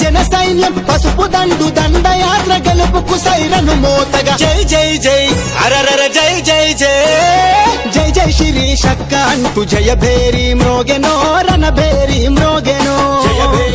జన సైన్యం పసుపు దండు దండయాత్ర గెలుపుకు సైరను మోతగా. జై జై జై అరరర జై జై జై. జై జై శ్రీ శక్క అంటూ జయ భేరి మ్రోగెనో రణ భేరి మ్రోగెనో. జయ భేరి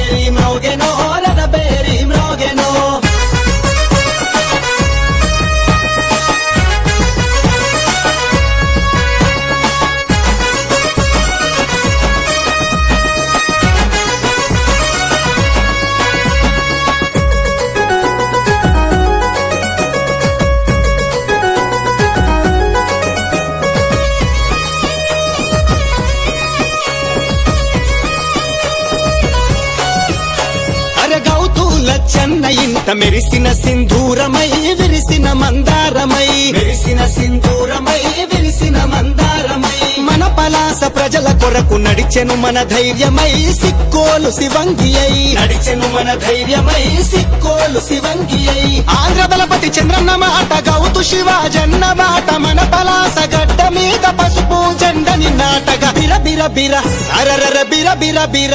చెన్న మెరిసిన సింధూరమై విరిసిన మందారమై. మెరిసిన సింధూరమై విరిసిన మందారమై. మన పలాస ప్రజల కొరకు నడిచెను మన ధైర్యమై సిక్కోలు శివంగి అయి. నడిచెను మన ధైర్యమై సిక్కోలు శివంగి అయి. ఆంధ్ర బలపతి చంద్రన్న మాట గౌతు శివాజన్న మాట. మన పలాస గడ్డ మీద పసుపు జెండని బిర బిర బిర. అరరర బిర బిర బిర.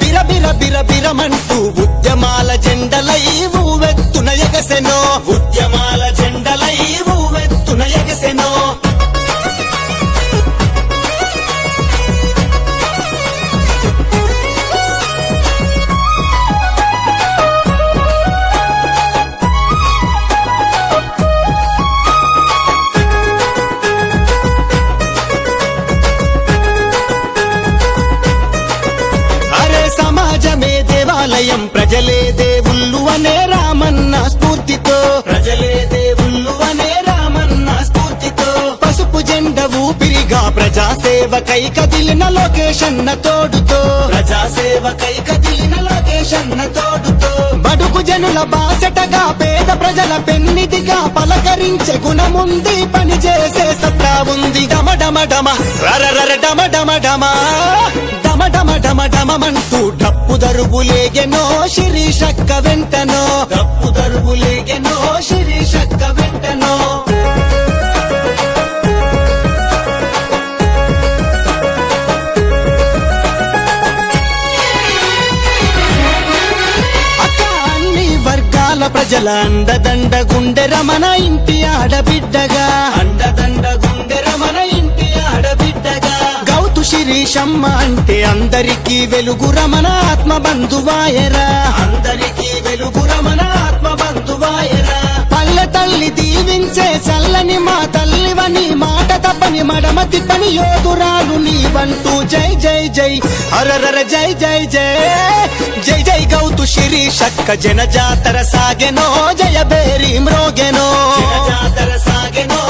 బిర బిర బిర బిరమంటూ ఉద్యమాల జెండలై ఊవెత్తున ఎగసెనో. ఉద్యమాల సమాజమే దేవాలయం. ప్రజలే దేవుళ్ళు అనే రామన్న స్ఫూర్తితో. ప్రజలే దేవుళ్ళు అనే రామన్న స్ఫూర్తితో. పసుపు జెండ ఊపిరిగా ప్రజాసేవకై కదిలిన లొకేషన్న తోడుతో. ప్రజాసేవకై కదిలిన లోకేషన్న తోడుతో. బడుగు జనుల బాసటగా పేద ప్రజల పెన్నిదిగా పలకరించే గుణముంది పని చేసే సత్తా ఉంది. డమ డమ డమ. రరరర డమ డమ డమ డమ. డమ డమ డమమంటూ డప్పు దరుబులేగెనో శిరీషక్క వెంటనో. డప్పు దరువులేగెనో శిరీషక్క వెంటనో. అక్క అన్ని ప్రజల అండదండ గుండె రమణ ఇంటి ఆడబిడ్డగా. అండదండ గుండె రమణ శిరీషమ్మ అంటే అందరికీ వెలుగు రమణ ఆత్మ బంధువాయరా. అందరికీ వెలుగుర మన ఆత్మ బంధువాయరా. పల్లె తల్లి దీవించే చల్లని మా తల్లివని మాట తప్పని మడమ తిప్పని యోధురాలు నీవంటూ. జై జై జై హరరర జై జై జై. జై జై గౌతు శిరీషక్క జన జాతర సాగెనో జయ బేరి మ్రోగెనో జాతర సాగెనో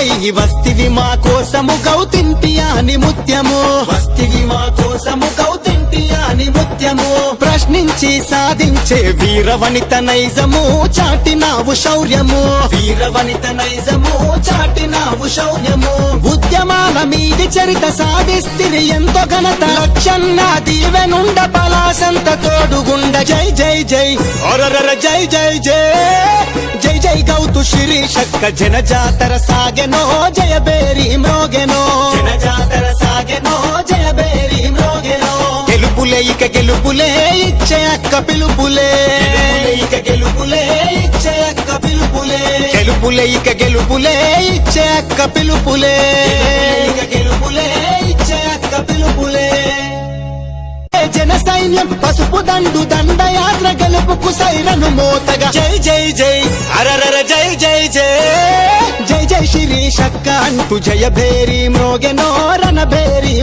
పొద్దువై వస్తివి మా కోసము గౌతింటి అని ముత్యము వస్తివి మా కోసము కౌతింటి అని ముత్యము ప్రశ్నించి సాధించే వీరవనిత నైజము చాటినావు శౌర్యము. వీరవనిత నైజము చాటినావు శౌర్యము. ఉద్యమాల మీది చరిత సాధిస్తిరి ఎంతో ఘనత. లక్షన్న దీవెనుండ పలాసంత తోడుగుండ. జై జై జై. ఒరరర జై జై జై. జాతర సాగెనో జయ బేరి మ్రోగెనో. జన జాతర సాగెనో జయబేరి మ్రోగెనో. గెలుపులే ఇక గెలుపులే ఇచ్చే అక్క పిలుపులే. ఇక గెలుపులే ఇచ్చే అక్క పిలుపులే. గెలుపులే ఇక గెలుపులే ఇచ్చే అక్క పిలుపులే. ఇక గెలుపులే ఇచ్చే అక్క పిలుపులే. జన సైన్యం పసుపు దండు దండయాత్ర గెలుపుకు సైరను మోతగా. జై జై జై. అరరర జై జై జై. జై జై శిరీషక్క అంటూ జయ భేరి మ్రోగెనో రణ భేరి